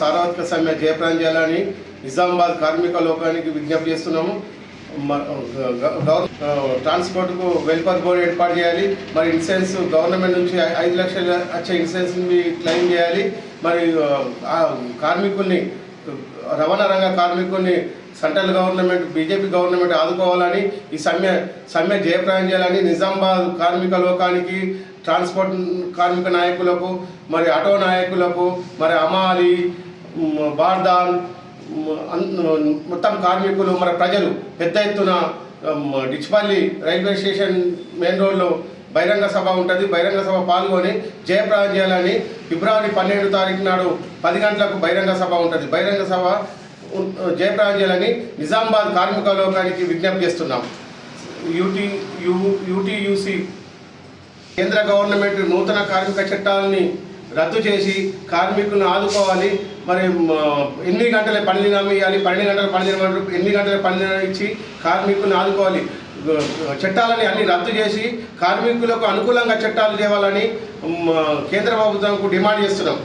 సార్వత్రిక సమ్మె జయప్రదం చేయాలని నిజామాబాద్ కార్మిక లోకానికి విజ్ఞప్తి చేస్తున్నాము. ట్రాన్స్పోర్ట్కు వెల్ఫేర్ బోర్డు ఏర్పాటు చేయాలి. మరి ఇన్సూరెన్స్ గవర్నమెంట్ నుంచి ఐదు లక్షలు వచ్చే ఇన్సూరెన్స్ని క్లెయిమ్ చేయాలి. మరి కార్మికుల్ని రవాణా రంగ కార్మికుల్ని సెంట్రల్ గవర్నమెంట్ బీజేపీ గవర్నమెంట్ ఆదుకోవాలని ఈ సమ్మె సమ్మె జయప్రాయం చేయాలని నిజామాబాద్ కార్మిక లోకానికి ట్రాన్స్పోర్ట్ కార్మిక నాయకులకు మరి ఆటో నాయకులకు మరి అమాలి బార్దాన్ మొత్తం కార్మికులు మన ప్రజలు పెద్ద ఎత్తున డిచ్పల్లి రైల్వే స్టేషన్ మెయిన్ రోడ్లో బహిరంగ సభ ఉంటుంది. బహిరంగ సభ పాల్గొని జయప్రదం చేయాలని ఫిబ్రవరి పన్నెండు తారీఖు నాడు పది గంటలకు బహిరంగ సభ ఉంటుంది. బహిరంగ సభ ఉన్- జయప్రదం చేయాలని నిజామాబాద్ కార్మిక లోకానికి విజ్ఞప్తి చేస్తున్నాం. యూటీ యూ యూటీయూసీ కేంద్ర గవర్నమెంట్ నూతన కార్మిక చట్టాలని రద్దు చేసి కార్మికులను ఆదుకోవాలి. మరి ఎన్ని గంటల పని దినం ఇవ్వాలి పన్నెండు గంటల పని దినం ఎన్ని గంటల పని దినం ఇచ్చి కార్మికులను ఆదుకోవాలి? చట్టాలని అన్ని రద్దు చేసి కార్మికులకు అనుకూలంగా చట్టాలు తేవాలని కేంద్ర ప్రభుత్వంకు డిమాండ్ చేస్తున్నాం.